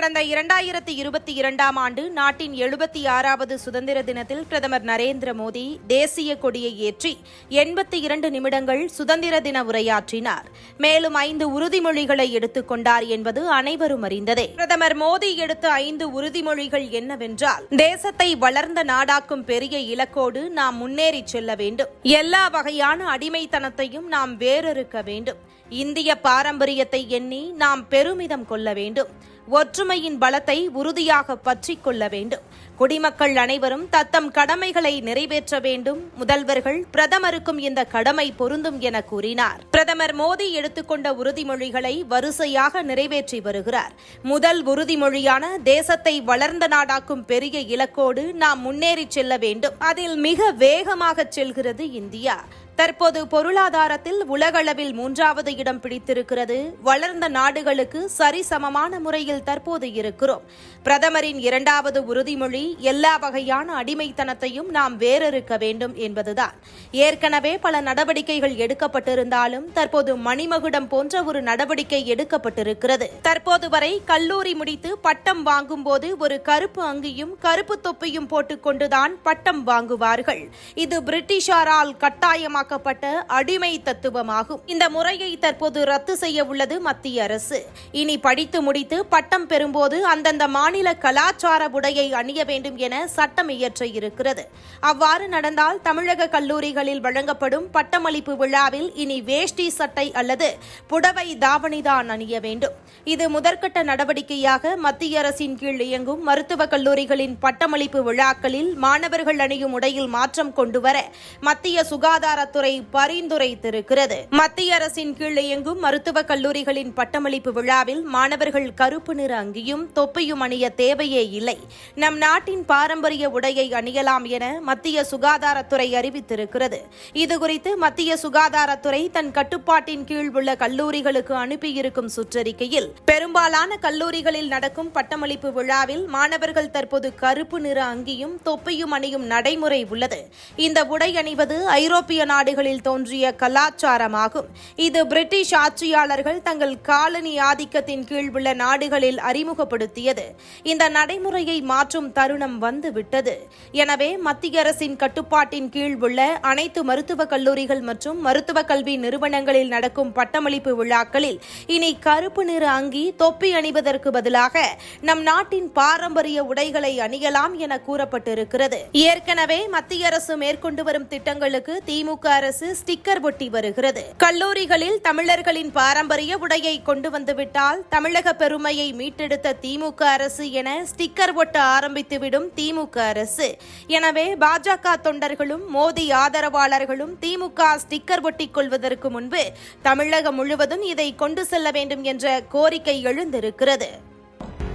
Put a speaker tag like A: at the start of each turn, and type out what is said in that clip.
A: கடந்த இரண்டாயிரத்தி இருபத்தி இரண்டாம் ஆண்டு நாட்டின் எழுபத்தி ஆறாவது சுதந்திர தினத்தில் பிரதமர் நரேந்திர மோடி தேசிய கொடியை ஏற்றி எண்பத்தி இரண்டு நிமிடங்கள் சுதந்திர தின உரையாற்றினார். மேலும் ஐந்து உறுதிமொழிகளை எடுத்துக்கொண்டார் என்பது அனைவரும் அறிந்ததே. பிரதமர் மோடி எடுத்த ஐந்து உறுதிமொழிகள் என்னவென்றால் தேசத்தை வளர்ந்த நாடாக்கும் பெரிய இலக்கோடு நாம் முன்னேறிச் செல்ல வேண்டும். எல்லா வகையான அடிமைத்தனத்தையும் நாம் வேறறுக்க வேண்டும். இந்திய பாரம்பரியத்தை எண்ணி நாம் பெருமிதம் கொள்ள வேண்டும். ஒற்றுமையின் பலத்தை உறுதியாக பற்றிக் கொள்ள வேண்டும். குடிமக்கள் அனைவரும் தத்தம் கடமைகளை நிறைவேற்ற வேண்டும். முதல்வர்கள் பிரதமருக்கும் இந்த கடமை பொருந்தும் என கூறினார். பிரதமர் மோடி எடுத்துக்கொண்ட உறுதிமொழிகளை வரிசையாக நிறைவேற்றி வருகிறார். முதல் உறுதிமொழியான தேசத்தை வளர்ந்த நாடாக்கும் பெரிய இலக்கோடு நாம் முன்னேறிச் செல்ல வேண்டும். அதில் மிக வேகமாக செல்கிறது இந்தியா. தற்போது பொருளாதாரத்தில் உலகளவில் மூன்றாவது இடம் பிடித்திருக்கிறது. வளர்ந்த நாடுகளுக்கு சரிசமமான முறையில் தற்போது இருக்கிறோம். பிரதமரின் இரண்டாவது உறுதிமொழி எல்லா வகையான அடிமைத்தனத்தையும் நாம் வேறறுக்க வேண்டும் என்பதுதான். ஏற்கனவே பல நடவடிக்கைகள் எடுக்கப்பட்டிருந்தாலும் தற்போது மணிமகுடம் போன்ற ஒரு நடவடிக்கை எடுக்கப்பட்டிருக்கிறது. தற்போது வரை கல்லூரி முடித்து பட்டம் வாங்கும் போது ஒரு கருப்பு அங்கியும் கருப்பு தொப்பியும் போட்டுக்கொண்டுதான் பட்டம் வாங்குவார்கள். இது பிரிட்டிஷாரால் கட்டாயமாக உருவாக்கப்பட்ட அடிமை தத்துவமாகும். இந்த முறையை தற்போது ரத்து செய்ய உள்ளது மத்திய அரசு. இனி படித்து முடித்து பட்டம் பெறும்போது அந்தந்த மாநில கலாச்சார உடையை அணிய வேண்டும் என சட்டம் இயற்ற இருக்கிறது. அவ்வாறு நடந்தால் தமிழக கல்லூரிகளில் வழங்கப்படும் பட்டமளிப்பு விழாவில் இனி வேஷ்டி சட்டை அல்லது புடவை தாவணிதான் அணிய வேண்டும். இது முதற்கட்ட நடவடிக்கையாக மத்திய அரசின் கீழ் இயங்கும். மருத்துவக் கல்லூரிகளின் பட்டமளிப்பு விழாக்களில் மாணவர்கள் அணியும் உடையில் மாற்றம் கொண்டுவர மத்திய சுகாதார நலத்துறை பரிந்துரைத்திருக்கிறது. மத்திய அரசின் கீழ் இயங்கும் மருத்துவக் கல்லூரிகளின் பட்டமளிப்பு விழாவில் மாணவர்கள் கருப்பு நிற அங்கியும் தொப்பியும் அணிய தேவையே இல்லை. நம் நாட்டின் பாரம்பரிய உடையை அணியலாம் என மத்திய சுகாதாரத்துறை அறிவித்திருக்கிறது. இதுகுறித்து மத்திய சுகாதாரத்துறை தன் கட்டுப்பாட்டின் கீழ் உள்ள கல்லூரிகளுக்கு அனுப்பியிருக்கும் சுற்றறிக்கையில் பெரும்பாலான கல்லூரிகளில் நடக்கும் பட்டமளிப்பு விழாவில் மாணவர்கள் தற்போது கருப்பு நிற அங்கியும் தொப்பியும் அணியும் நடைமுறை உள்ளது. இந்த உடை அணிவது ஐரோப்பிய நாடு நாடுகளில் தோன்றிய கலாச்சாரமாகும். இது பிரிட்டிஷ் ஆட்சியாளர்கள் தங்கள் காலனி ஆதிக்கத்தின் கீழ் உள்ள நாடுகளில் அறிமுகப்படுத்தியது. இந்த நடைமுறையை மாற்றும் தருணம் வந்துவிட்டது. எனவே மத்திய அரசின் கட்டுப்பாட்டின் கீழ் உள்ள அனைத்து மருத்துவக் கல்லூரிகள் மற்றும் மருத்துவக் கல்வி நிறுவனங்களில் நடக்கும் பட்டமளிப்பு விழாக்களில் இனி கருப்பு நிற அங்கி தொப்பி அணிவதற்கு பதிலாக நம் நாட்டின் பாரம்பரிய உடைகளை அணியலாம் என கூறப்பட்டிருக்கிறது. ஏற்கனவே மத்திய அரசு மேற்கொண்டு வரும் திட்டங்களுக்கு திமுக அரசு ஸ்டிக்கர் ஒட்டி வருகிறது. கல்லூரிகளில் தமிழர்களின் பாரம்பரிய உடையை கொண்டு வந்துவிட்டால் தமிழக பெருமையை மீட்டெடுத்த திமுக அரசு என ஸ்டிக்கர் ஒட்ட ஆரம்பித்துவிடும் திமுக அரசு. எனவே பாஜக தொண்டர்களும் மோடி ஆதரவாளர்களும் திமுக ஸ்டிக்கர் ஒட்டிக் கொள்வதற்கு முன்பு தமிழகம் முழுவதும் இதை கொண்டு செல்ல வேண்டும் என்ற கோரிக்கை எழுந்திருக்கிறது.